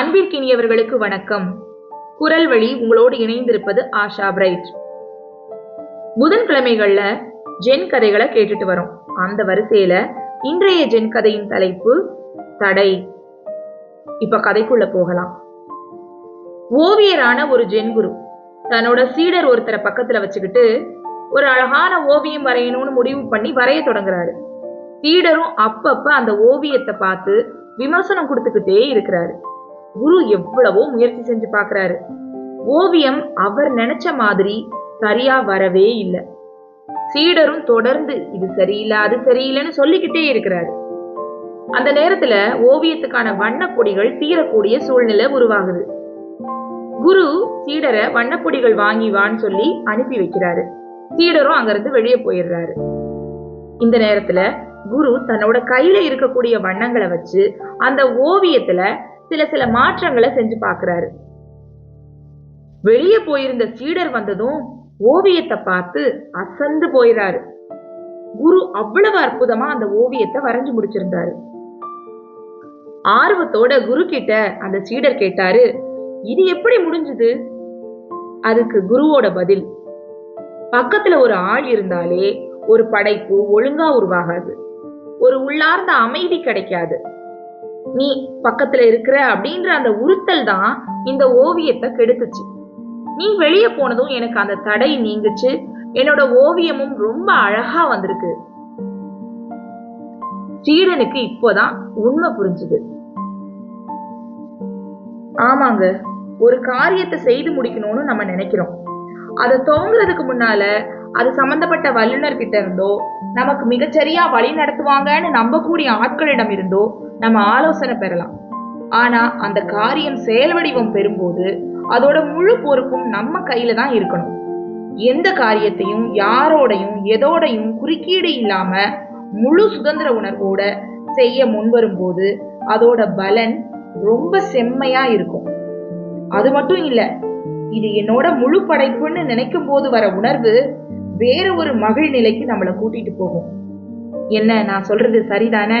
அன்பிற்கினியவர்களுக்கு வணக்கம். குரல் வழி உங்களோடு இணைந்திருப்பது ஆஷா பிரைட். புதன்கிழமைகள்ல ஜென் கதைகளை கேட்டுட்டு வரோம். அந்த வரிசையில இன்றைய ஜென் கதையின் தலைப்பு தடை. இப்ப கதைக்குள்ள போகலாம். ஓவியரான ஒரு ஜென் குரு தன்னோட சீடர் ஒருத்தரை பக்கத்துல வச்சுக்கிட்டு ஒரு அழகான ஓவியம் வரையணும்னு முடிவு பண்ணி வரைய தொடங்குறாரு. சீடரும் அப்பப்ப அந்த ஓவியத்தை பார்த்து விமர்சனம் கொடுத்துக்கிட்டே இருக்கிறாரு. குரு எவ்வளவோ முயற்சி செஞ்சு பாக்குறாரு. ஓவியம் அவர் நினைச்ச மாதிரி சரியா வரவே இல்லை. சீடரும் தொடர்ந்து இது சரியில்லை அது சரியில்லைன்னு சொல்லிக்கிட்டே இருக்கிறாரு. அந்த நேரத்துல ஓவியத்துக்கான வண்ணப்பொடிகள் தீரக்கூடிய சூழ்நிலை உருவாகுது. குரு சீடரை வண்ணப்பொடிகள் வாங்கி வான்னு சொல்லி அனுப்பி வைக்கிறாரு. சீடரும் அங்கிருந்து வெளியே போயிடுறாரு. இந்த நேரத்துல குரு தன்னோட கையில இருக்கக்கூடிய வண்ணங்களை வச்சு அந்த ஓவியத்துல சில சில மாற்றங்களை செஞ்சு பாக்குறாரு வெளியே போயிருந்த சீடர் வந்ததும் ஓவியத்தை பார்த்து அசந்து போயிறாரு. குரு அவ்வளவு அற்புதமா அந்த ஓவியத்தை வரைஞ்சு முடிச்சிருந்தாரு. ஆர்வத்தோட குரு கிட்ட அந்த சீடர் கேட்டாரு இது எப்படி முடிஞ்சது? அதுக்கு குருவோட பதில் பக்கத்துல ஒரு ஆள் இருந்தாலே ஒரு படைப்பு ஒழுங்கா உருவாகாது. ஒரு உள்ளார்ந்த அமைதி கிடைக்காது. நீ பக்கத்துல இருக்கிற அப்படின்ற அந்த உறுத்தல் தான் இந்த ஓவியத்தை கெடுத்துச்சு. நீ வெளியே போனதும் எனக்கு அந்த தடை நீங்குச்சு. என்னோட ஓவியமும் ரொம்ப அழகா வந்திருக்கு. சீடனுக்கு இப்போதான் உண்மை புரிஞ்சுது. ஆமாங்க ஒரு காரியத்தை செய்து முடிக்கணும்னு நம்ம நினைக்கிறோம். அதை துவங்குறதுக்கு முன்னால அது சம்பந்தப்பட்ட வல்லுநர் கிட்ட இருந்தோ நமக்கு மிகச்சரியா வழி நடத்துவாங்கன்னு நம்பக்கூடிய ஆட்களிடம் இருந்தோ நம்ம ஆலோசனை பெறலாம். ஆனா அந்த காரியம் செயல் வடிவம் பெறும்போது அதோட முழு பொறுப்பும் நம்ம கையில தான் இருக்கணும். எந்த காரியத்தையும் யாரோடையும் எதோடையும் குறுக்கீடு இல்லாம முழு சுதந்திர உணர்வோட செய்ய முன்வரும்போது அதோட பலன் ரொம்ப செம்மையா இருக்கும். அது மட்டும் இல்ல இது என்னோட முழு படைப்புன்னு நினைக்கும் போது வர உணர்வு வேற ஒரு மகிழ் நிலைக்கு நம்மளை கூட்டிட்டு போகும். என்ன நான் சொல்றது சரிதானே?